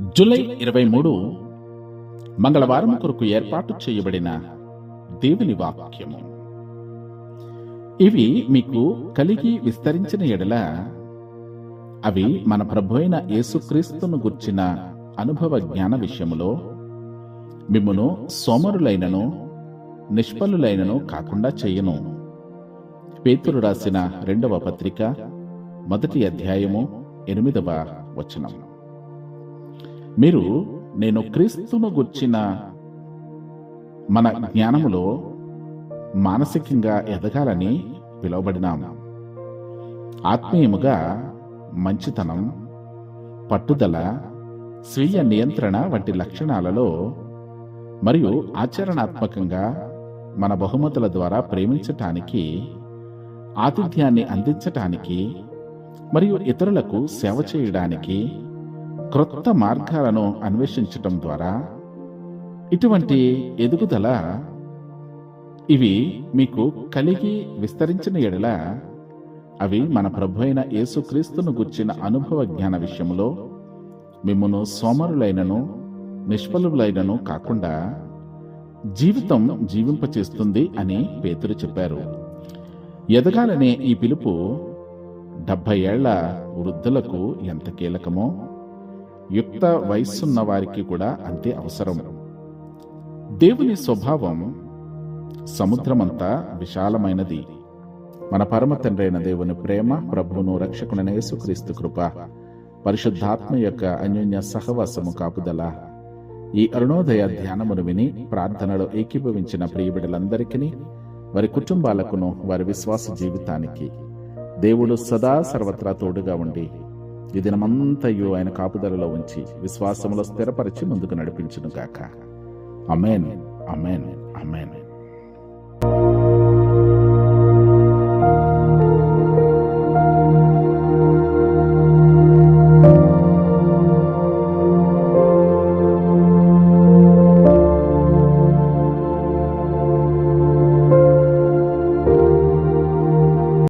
July ఇరవై మూడు మంగళవారం కొరకు ఏర్పాటు చేయబడిన దేవుని వాక్యము. ఇవి మీకు కలిగి విస్తరించిన ఎడల అవి మన ప్రభు అయిన యేసుక్రీస్తును గుర్చిన అనుభవ జ్ఞాన విషయములో మిమ్మును సోమరులైనను నిష్ఫలులైనను కాకుండా చెయ్యను పేతురు రాసిన రెండవ పత్రిక మొదటి అధ్యాయము ఎనిమిదవ వచనం. మీరు నేను క్రీస్తును గుర్చిన మన జ్ఞానములో మానసికంగా ఎదగాలని పిలువబడినాం. ఆత్మీయముగా మంచితనం పట్టుదల స్వీయ నియంత్రణ వంటి లక్షణాలలో మరియు ఆచరణాత్మకంగా మన బహుమతుల ద్వారా ప్రేమించటానికి ఆతిథ్యాన్ని అందించటానికి మరియు ఇతరులకు సేవ చేయడానికి క్రొత్త మార్గాలను అన్వేషించటం ద్వారా ఇటువంటి ఎదుగుదల ఇవి మీకు కలిగి విస్తరించిన ఎడల అవి మన ప్రభు అయిన యేసుక్రీస్తును గుర్చిన అనుభవ జ్ఞాన విషయంలో మిమ్మను సోమరులైనను నిష్ఫలులైనను కాకుండా జీవితం జీవింపచేస్తుంది అని పేతురు చెప్పారు. ఎదగాలనే ఈ పిలుపు డెబ్బై ఏళ్ళ వృద్ధులకు ఎంత కీలకమో? యుక్త వయస్సున్న వారికి కూడా అంతే అవసరం. దేవుని స్వభావం సముద్రమంతా విశాలమైనది. మన పరమ తండ్రైన దేవుని ప్రేమ ప్రభువును రక్షకుడైన యేసుక్రీస్తు కృప పరిశుద్ధాత్మ యొక్క అన్యోన్య సహవాసము కాపుదల. ఈ అరుణోదయ ధ్యానమును విని ప్రార్థనలో ఏకీభవించిన ప్రియబిడలందరికీ వారి కుటుంబాలకును వారి విశ్వాస జీవితానికి దేవుడు సదా సర్వత్రా తోడుగా ఉండి ఈ దినమంతయు ఆయన కాపుదలలో ఉంచి విశ్వాసములో స్థిరపరిచి ముందుకు నడిపించును గాక. అమేన్ అమేన్ అమేన్